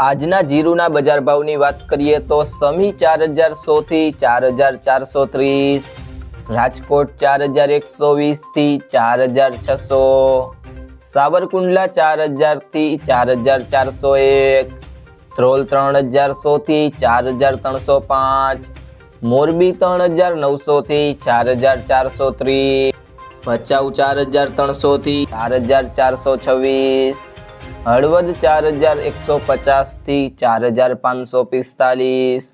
આજના જીરુના બજાર ભાવની વાત કરીએ તો સમી ચાર હજાર સો થી ચાર હજાર ચારસો ત્રીસ રાજકોટ ચાર હજાર એકસો વીસથી ચાર હજાર છસો સાવરકુંડલા ચાર હજારથી ચાર હજાર ચારસો એક ધ્રોલ ત્રણ હજાર સો થી ચાર હજાર ત્રણસો પાંચ મોરબી ત્રણ હજાર નવસો થી ચાર હજાર ચારસો ત્રીસ ભચાઉ ચાર હજાર ત્રણસો થી ચાર હજાર ચારસો છવ્વીસ હળવદ ચાર હજાર એકસો પચાસથી ચાર હજાર પાંચસો પિસ્તાલીસ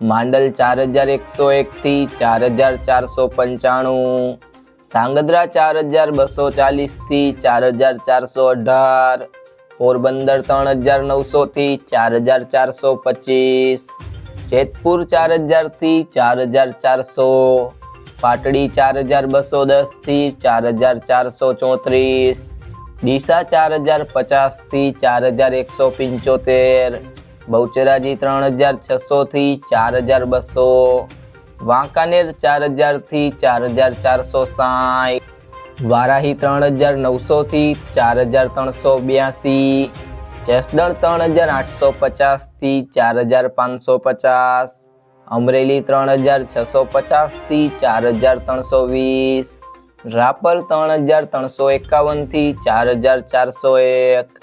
માંડલ ચાર હજાર એકસો એકથી ચાર હજાર ચારસો પંચાણું ધાંગધ્રા ચાર હજાર બસો ચાલીસથી ચાર હજાર ચારસો અઢાર પોરબંદર ત્રણ હજાર નવસોથી ચાર હજાર ચારસો પચીસ જેતપુર ચાર હજારથી ચાર હજાર ચારસો પાટડી ચાર હજાર બસો દસથી ચાર હજાર ચારસો ચોત્રીસ ડીસા ચાર હજાર પચાસ થી ચાર હજાર એકસો પંચોતેર બહુચરાજી ત્રણ હજાર છસો થી ચાર હજાર બસો વાંકાનેર ચાર હજાર થી ચાર હજાર ચારસો સાઠ વારાહી ત્રણ હજાર નવસો થી ચાર હજાર ત્રણસો બ્યાસી જસદણ ત્રણ હજાર આઠસો પચાસ થી ચાર હજાર પાંચસો પચાસ અમરેલી ત્રણ હજાર છસો પચાસ થી ચાર હજાર ત્રણસો વીસ રાપર ત્રણ હજાર ત્રણસો એકાવનથી ચાર હજાર ચારસો એક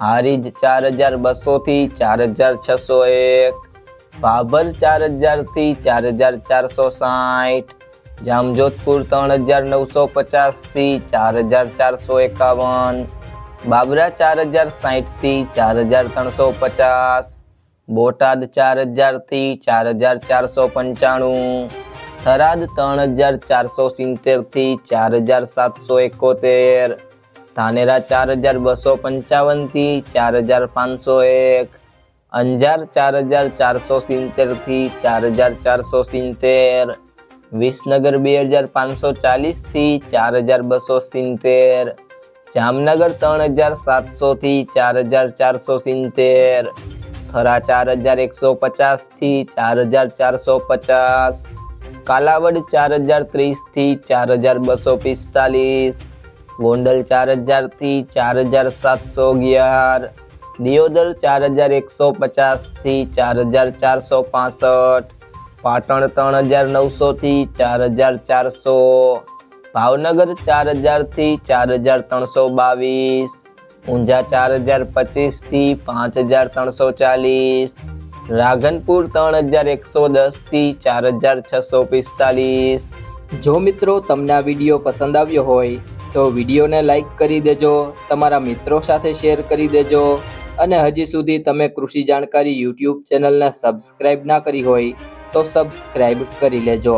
હારીજ ચાર હજાર બસોથી ચાર હજાર છસો એક ભાભર ચાર હજારથી ચાર હજાર ચારસો સાઠ જામજોધપુર ત્રણ હજાર નવસો પચાસથી ચાર હજાર ચારસો એકાવન બાબરા ચાર હજાર સાઠથી ચાર હજાર ત્રણસો પચાસ બોટાદ ચાર હજારથી ચાર હજાર ચારસો પંચાણું થરાદ ત્રણ હજાર ચારસો સિત્તેરથી ચાર હજાર સાતસો એકોતેર ધાનેરા ચાર હજાર બસો પંચાવનથી ચાર હજાર પાંચસો એક અંજાર ચાર હજાર ચારસો સિત્તેરથી ચાર હજાર ચારસો સિત્તેર વિસનગર બે હજાર પાંચસો ચાલીસથી ચાર હજાર બસો સિત્તેર જામનગર ત્રણ હજાર સાતસોથી ચાર હજાર ચારસો સિત્તેર થરા ચાર હજાર એકસો પચાસથી ચાર હજાર ચારસો પચાસ કાલાવડ ચાર હજાર ત્રીસથી ચાર હજાર બસો પિસ્તાલીસ ગોંડલ ચાર હજારથી ચાર હજાર સાતસો અગિયાર દિયોદર ચાર હજાર એકસો પચાસથી ચાર હજાર ચારસો પાસઠ પાટણ ત્રણ હજાર નવસોથી ચાર હજાર ચારસો ભાવનગર ચાર હજારથી ચાર હજાર ત્રણસો બાવીસ ઊંઝા ચાર હજાર પચીસથી પાંચ હજાર ત્રણસો ચાલીસ રાધનપુર ત્રણ હજાર એકસો દસથી ચાર હજાર છસો પિસ્તાલીસ. જો મિત્રો તમને આ વીડિયો પસંદ આવ્યો હોય, તો વિડીયોને લાઈક કરી દેજો, તમારા મિત્રો સાથે શેર કરી દેજો, અને હજી સુધી તમે કૃષિ જાણકારી યુટ્યુબ ચેનલને સબસ્ક્રાઈબ ના કરી હોય, તો સબસ્ક્રાઈબ કરી લેજો.